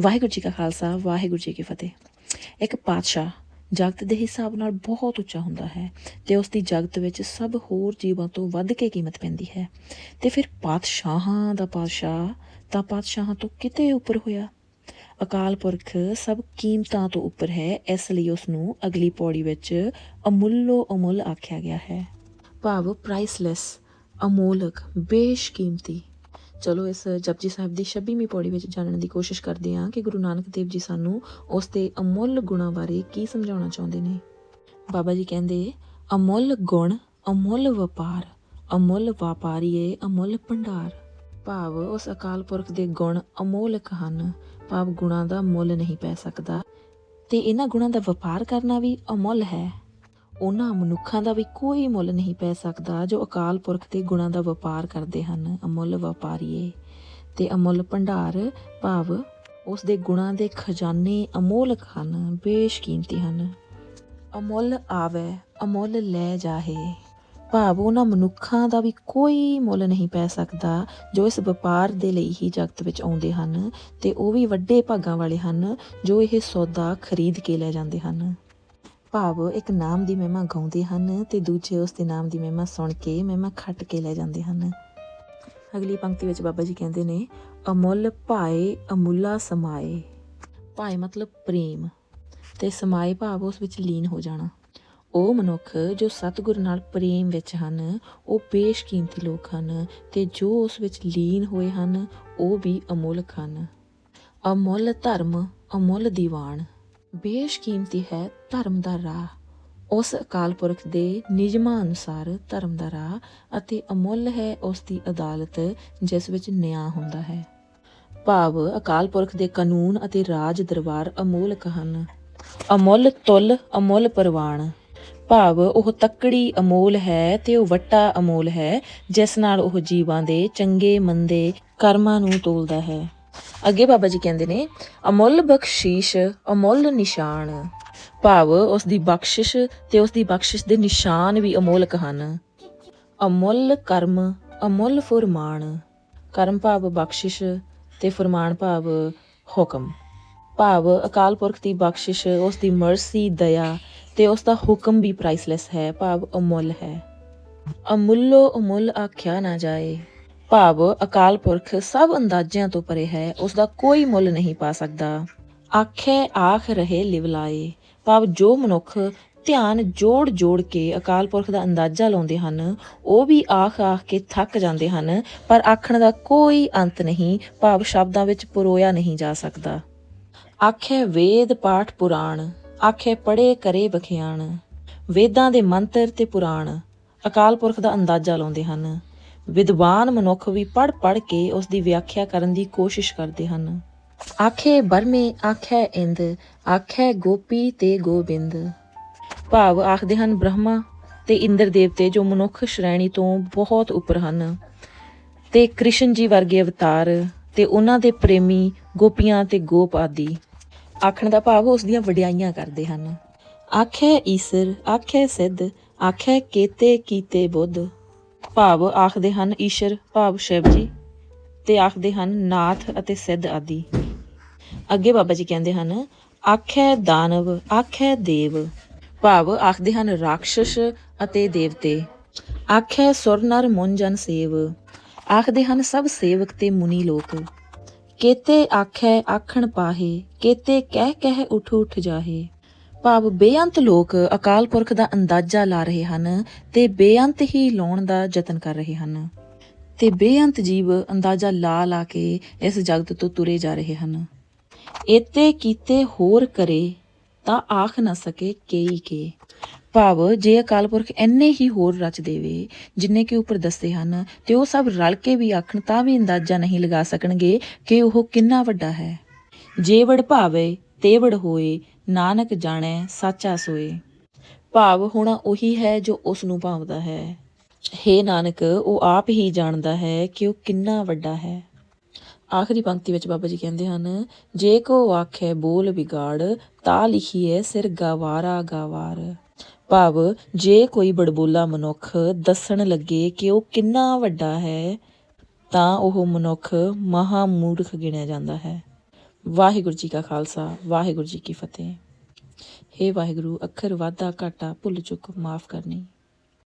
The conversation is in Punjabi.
ਵਾਹਿਗੁਰੂ ਜੀ ਕਾ ਖਾਲਸਾ, ਵਾਹਿਗੁਰੂ ਜੀ ਕੀ ਫਤਿਹ। ਇੱਕ ਪਾਤਸ਼ਾਹ ਜਗਤ ਦੇ ਹਿਸਾਬ ਨਾਲ ਬਹੁਤ ਉੱਚਾ ਹੁੰਦਾ ਹੈ ਤੇ ਉਸ ਦੀ ਜਗਤ ਵਿੱਚ ਸਭ ਹੋਰ ਜੀਵਾਂ ਤੋਂ ਵੱਧ ਕੇ ਕੀਮਤ ਪੈਂਦੀ ਹੈ। ਤੇ ਫਿਰ ਪਾਤਸ਼ਾਹਾਂ ਦਾ ਪਾਤਸ਼ਾਹ ਤਾਂ ਪਾਤਸ਼ਾਹਾਂ ਤੋਂ ਕਿਤੇ ਉੱਪਰ ਹੋਇਆ। ਅਕਾਲ ਪੁਰਖ ਸਭ ਕੀਮਤਾਂ ਤੋਂ ਉੱਪਰ ਹੈ, ਇਸ ਲਈ ਉਸ ਨੂੰ ਅਗਲੀ ਪੌੜੀ ਵਿੱਚ ਅਮੁੱਲੋ ਅਮੁੱਲ ਆਖਿਆ ਗਿਆ ਹੈ। ਭਾਵ ਪ੍ਰਾਈਸਲੈਸ ਅਮੋਲਕ, ਬੇਸ਼ਕੀਮਤੀ। ਚਲੋ ਇਸ ਜਪਜੀ ਸਾਹਿਬ ਦੀ 26ਵੀਂ ਪੌੜੀ ਵਿੱਚ ਜਾਣਨ ਦੀ ਕੋਸ਼ਿਸ਼ ਕਰਦੇ ਹਾਂ ਕਿ ਗੁਰੂ ਨਾਨਕ ਦੇਵ ਜੀ ਸਾਨੂੰ ਉਸ ਦੇ ਅਮੁੱਲ ਗੁਣਾਂ ਬਾਰੇ ਕੀ ਸਮਝਾਉਣਾ ਚਾਹੁੰਦੇ ਨੇ। ਬਾਬਾ ਜੀ ਕਹਿੰਦੇ, ਅਮੁੱਲ ਗੁਣ, ਅਮੁੱਲ ਵਪਾਰ, ਅਮੁੱਲ ਵਪਾਰੀਏ, ਅਮੁੱਲ ਭੰਡਾਰ। ਭਾਵ ਉਸ ਅਕਾਲ ਪੁਰਖ ਦੇ ਗੁਣ ਅਮੋਲਕ ਹਨ। ਭਾਵ ਗੁਣਾਂ ਦਾ ਮੁੱਲ ਨਹੀਂ ਪੈ ਸਕਦਾ। ਤੇ ਇਹਨਾਂ ਗੁਣਾਂ ਦਾ ਵਪਾਰ ਕਰਨਾ ਵੀ ਅਮੁੱਲ ਹੈ। ਉਹਨਾਂ ਮਨੁੱਖਾਂ ਦਾ ਵੀ ਕੋਈ ਮੁੱਲ ਨਹੀਂ ਪੈ ਸਕਦਾ ਜੋ ਅਕਾਲ ਪੁਰਖ ਦੇ ਗੁਣਾਂ ਦਾ ਵਪਾਰ ਕਰਦੇ ਹਨ। ਅਮੁੱਲ ਵਪਾਰੀਏ ਤੇ ਅਮੁੱਲ ਭੰਡਾਰ ਭਾਵ ਉਸ ਦੇ ਗੁਣਾਂ ਦੇ ਖਜ਼ਾਨੇ ਅਮੋਲਕ ਹਨ, ਬੇਸ਼ਕੀਮਤੀ ਹਨ। ਅਮੁੱਲ ਆਵੇ, ਅਮੁੱਲ ਲੈ ਜਾਹੇ। ਭਾਵ ਉਹਨਾਂ ਮਨੁੱਖਾਂ ਦਾ ਵੀ ਕੋਈ ਮੁੱਲ ਨਹੀਂ ਪੈ ਸਕਦਾ ਜੋ ਇਸ ਵਪਾਰ ਦੇ ਲਈ ਹੀ ਜਗਤ ਵਿੱਚ ਆਉਂਦੇ ਹਨ ਤੇ ਉਹ ਵੀ ਵੱਡੇ ਭਾਗਾਂ ਵਾਲੇ ਹਨ ਜੋ ਇਹ ਸੌਦਾ ਖਰੀਦ ਕੇ ਲੈ ਜਾਂਦੇ ਹਨ। ਭਾਵ ਇੱਕ ਨਾਮ ਦੀ ਮਹਿਮਾ ਗਾਉਂਦੇ ਹਨ ਤੇ ਦੂਜੇ ਉਸ ਦੇ ਨਾਮ ਦੀ ਮਹਿਮਾ ਸੁਣ ਕੇ ਮਹਿਮਾ ਖੱਟ ਕੇ ਲੈ ਜਾਂਦੇ ਹਨ। ਅਗਲੀ ਪੰਕਤੀ ਵਿੱਚ ਬਾਬਾ ਜੀ ਕਹਿੰਦੇ ਨੇ, ਅਮੁੱਲ ਭਾਏ ਅਮੁੱਲਾ ਸਮਾਏ। ਭਾਏ ਮਤਲਬ ਪ੍ਰੇਮ ਤੇ ਸਮਾਏ ਭਾਵ ਉਸ ਵਿੱਚ ਲੀਨ ਹੋ ਜਾਣਾ। ਉਹ ਮਨੁੱਖ ਜੋ ਸਤਿਗੁਰ ਨਾਲ ਪ੍ਰੇਮ ਵਿੱਚ ਹਨ, ਉਹ ਬੇਸ਼ਕੀਮਤੀ ਲੋਕ ਹਨ ਤੇ ਜੋ ਉਸ ਵਿੱਚ ਲੀਨ ਹੋਏ ਹਨ, ਉਹ ਵੀ ਅਮੁੱਲਕ ਹਨ। ਅਮੁੱਲ ਧਰਮ, ਅਮੁੱਲ ਦੀਵਾਨ। ਬੇਸ਼ਕੀਮਤੀ ਹੈ ਧਰਮ ਦਾ ਰਾਹ। ਉਸ ਅਕਾਲ ਪੁਰਖ ਦੇ ਨਿਯਮਾਂ ਅਨੁਸਾਰ ਧਰਮ ਦਾ ਰਾਹ ਅਤੇ ਅਮੁੱਲ ਹੈ ਉਸ ਦੀ ਅਦਾਲਤ, ਜਿਸ ਵਿੱਚ ਨਿਆਂ ਹੁੰਦਾ ਹੈ। ਭਾਵ ਅਕਾਲ ਪੁਰਖ ਦੇ ਕਾਨੂੰਨ ਅਤੇ ਰਾਜ ਦਰਬਾਰ ਅਮੋਲਕ ਹਨ। ਅਮੁੱਲ ਤੁਲ, ਅਮੁੱਲ ਪ੍ਰਵਾਨ ਭਾਵ ਉਹ ਤੱਕੜੀ ਅਮੋਲ ਹੈ ਤੇ ਉਹ ਵੱਟਾ ਅਮੋਲ ਹੈ, ਜਿਸ ਨਾਲ ਉਹ ਜੀਵਾਂ ਦੇ ਚੰਗੇ, ਮੰਦੇ ਕਰਮਾਂ ਨੂੰ ਤੋਲਦਾ ਹੈ। ਅੱਗੇ ਬਾਬਾ ਜੀ ਕਹਿੰਦੇ ਨੇ, ਅਮੁੱਲ ਬਖਸ਼ੀਸ਼, ਅਮੁੱਲ ਨਿਸ਼ਾਨ। ਭਾਵ ਉਸ ਦੀ ਬਖਸ਼ਿਸ਼ ਤੇ ਉਸ ਦੀ ਬਖਸ਼ਿਸ਼ ਦੇ ਨਿਸ਼ਾਨ ਵੀ ਅਮੋਲਕ ਹਨ। ਅਮੁੱਲ ਕਰਮ, ਅਮੁੱਲ ਫੁਰਮਾਨ। ਕਰਮ ਭਾਵ ਬਖਸ਼ਿਸ਼ ਤੇ ਫੁਰਮਾਨ ਭਾਵ ਹੁਕਮ। ਭਾਵ ਅਕਾਲ ਪੁਰਖ ਦੀ ਬਖਸ਼ਿਸ਼, ਉਸ ਦੀ ਮਰਸੀ, ਦਇਆ ਤੇ ਉਸ ਦਾ ਹੁਕਮ ਵੀ ਪ੍ਰਾਈਸਲੈਸ ਹੈ, ਭਾਵ ਅਮੁੱਲ ਹੈ। ਅਮੁੱਲੋ ਅਮੁੱਲ ਆਖਿਆ ਨਾ ਜਾਏ। ਭਾਵ ਅਕਾਲ ਪੁਰਖ ਸਭ ਅੰਦਾਜ਼ਿਆਂ ਤੋਂ ਪਰੇ ਹੈ ਉਸ ਦਾ ਕੋਈ ਮੁੱਲ ਨਹੀਂ ਪਾ ਸਕਦਾ। ਆਖੇ ਆਖ ਰਹੇ ਲਿਵਲਾਏ ਭਾਵ ਜੋ ਮਨੁੱਖ ਧਿਆਨ ਜੋੜ ਜੋੜ ਕੇ ਅਕਾਲ ਪੁਰਖ ਦਾ ਅੰਦਾਜ਼ਾ ਲਾਉਂਦੇ ਹਨ, ਉਹ ਵੀ ਆਖ ਆਖ ਕੇ ਥੱਕ ਜਾਂਦੇ ਹਨ, ਪਰ ਆਖਣ ਦਾ ਕੋਈ ਅੰਤ ਨਹੀਂ, ਭਾਵ ਸ਼ਬਦਾਂ ਵਿੱਚ ਪਰੋਇਆ ਨਹੀਂ ਜਾ ਸਕਦਾ। ਆਖੇ ਵੇਦ ਪਾਠ ਪੁਰਾਣ, ਆਖੇ ਪੜੇ ਕਰੇ ਬਖਿਆਣ ਵੇਦਾਂ ਦੇ ਮੰਤਰ ਤੇ ਪੁਰਾਣ, ਅਕਾਲ ਪੁਰਖ ਦਾ ਅੰਦਾਜ਼ਾ ਲਾਉਂਦੇ ਹਨ। ਵਿਦਵਾਨ ਮਨੁੱਖ ਵੀ ਪੜ ਪੜ ਕੇ ਉਸ ਦੀ ਵਿਆਖਿਆ ਕਰਨ ਦੀ ਕੋਸ਼ਿਸ਼ ਕਰਦੇ ਹਨ। ਆਖੇ ਬਰਮੇ ਆਖੇ ਇੰਦ ਆਖੇ ਗੋਪੀ ਤੇ ਗੋਬਿੰਦ। ਭਾਵ ਆਖਦੇ ਹਨ ਬ੍ਰਹਮਾ ਤੇ ਇੰਦਰ ਦੇਵਤੇ ਜੋ ਮਨੁੱਖ ਸ਼੍ਰੇਣੀ ਤੋਂ ਬਹੁਤ ਉੱਪਰ ਹਨ। ਤੇ ਕ੍ਰਿਸ਼ਨ ਜੀ ਵਰਗੇ ਅਵਤਾਰ ਤੇ ਉਹਨਾਂ ਦੇ ਪ੍ਰੇਮੀ ਗੋਪੀਆਂ ਤੇ ਗੋਪ ਆਦਿ। ਆਖਣ ਦਾ ਭਾਵ ਉਸ ਦੀਆਂ ਵਡਿਆਈਆਂ ਕਰਦੇ ਹਨ। ਆਖੇ ਈਸਰ ਆਖੇ ਸਿੱਧ ਆਖੇ ਕੇਤੇ ਕੀਤੇ ਬੁੱਧ। ਭਾਵ ਆਖਦੇ ਹਨ, ਈਸ਼ਰ, ਭਾਵ ਸ਼ਿਵ ਜੀ ਤੇ ਆਖਦੇ ਹਨ, ਨਾਥ ਅਤੇ ਸਿੱਧ ਆਦਿ। ਅੱਗੇ ਬਾਬਾ ਜੀ ਕਹਿੰਦੇ ਹਨ, ਆਖੇ ਦਾਨਵ, ਆਖੇ ਦੇਵ। ਭਾਵ ਆਖਦੇ ਹਨ ਰਾਖਸ਼ ਅਤੇ ਦੇਵਤੇ। ਆਖੇ ਸੁਰ ਨਰ ਮੁੰਜਨ ਸੇਵ। ਆਖਦੇ ਹਨ, ਸਭ ਸੇਵਕ ਤੇ ਮੁਨੀ ਲੋਕ। ਕੇਤੇ ਆਖੇ ਆਖਣ ਪਾਹੇ, ਕੇਤੇ ਕਹਿ ਕਹਿ ਉਠ ਉਠ ਜਾਹੇ। ਭਾਵ ਬੇਅੰਤ ਲੋਕ ਅਕਾਲ ਪੁਰਖ ਦਾ ਅੰਦਾਜ਼ਾ ਲਾ ਰਹੇ ਹਨ ਤੇ ਬੇਅੰਤ ਹੀ ਲਾਉਣ ਦਾ ਯਤਨ ਕਰ ਰਹੇ ਹਨ। ਤੇ ਬੇਅੰਤ ਜੀਵ ਅੰਦਾਜ਼ਾ ਲਾ ਲਾ ਕੇ ਇਸ ਜਗਤ ਤੋਂ ਤੁਰੇ ਜਾ ਰਹੇ ਹਨ। ਇਤੇ ਕੀਤੇ ਹੋਰ ਕਰੇ ਤਾਂ ਆਖ ਨਾ ਸਕੇ ਕੇਈ ਕੇ। ਭਾਵ ਜੇ ਅਕਾਲ ਪੁਰਖ ਇੰਨੇ ਹੀ ਹੋਰ ਰਚ ਦੇਵੇ, ਜਿੰਨੇ ਕਿ ਉੱਪਰ ਦੱਸੇ ਹਨ, ਤੇ ਉਹ ਸਭ ਰਲ ਕੇ ਵੀ ਆਖਣ ਤਾਂ ਵੀ ਅੰਦਾਜ਼ਾ ਨਹੀਂ ਲਗਾ ਸਕਣਗੇ ਕਿ ਉਹ ਕਿੰਨਾ ਵੱਡਾ ਹੈ। ਜੇਵੜ ਭਾਵੇ ਤੇਵੜ ਹੋਏ ਨਾਨਕ ਜਾਣੈ, ਸਾਚਾ ਸੋਏ। ਭਾਵ ਹੋਣਾ ਉਹੀ ਹੈ ਜੋ ਉਸ ਨੂੰ ਭਾਵਦਾ ਹੈ। ਹੇ ਨਾਨਕ, ਉਹ ਆਪ ਹੀ ਜਾਣਦਾ ਹੈ ਕਿ ਉਹ ਕਿੰਨਾ ਵੱਡਾ ਹੈ। ਆਖਰੀ ਪੰਕਤੀ ਵਿੱਚ ਬਾਬਾ ਜੀ ਕਹਿੰਦੇ ਹਨ, ਜੇ ਕੋ ਆਖੇ ਬੋਲ ਵਿਗਾੜ, ਤਾ ਲਿਖੀਏ ਸਿਰ ਗਵਾਰਾ ਗਵਾਰ। ਭਾਵ, ਜੇ ਕੋਈ ਬੜਬੋਲਾ ਮਨੁੱਖ ਦੱਸਣ ਲੱਗੇ ਕਿ ਉਹ ਕਿੰਨਾ ਵੱਡਾ ਹੈ, ਤਾਂ ਉਹ ਮਨੁੱਖ ਮਹਾ ਮੂਰਖ ਗਿਣਿਆ ਜਾਂਦਾ ਹੈ। ਵਾਹਿਗੁਰੂ ਜੀ ਕਾ ਖਾਲਸਾ, ਵਾਹਿਗੁਰੂ ਜੀ ਕੀ ਫਤਿਹ। ਹੇ ਵਾਹਿਗੁਰੂ, ਅੱਖਰ ਵਾਧਾ ਘਾਟਾ ਭੁੱਲ ਚੁੱਕ, ਮਾਫ ਕਰਨੀ।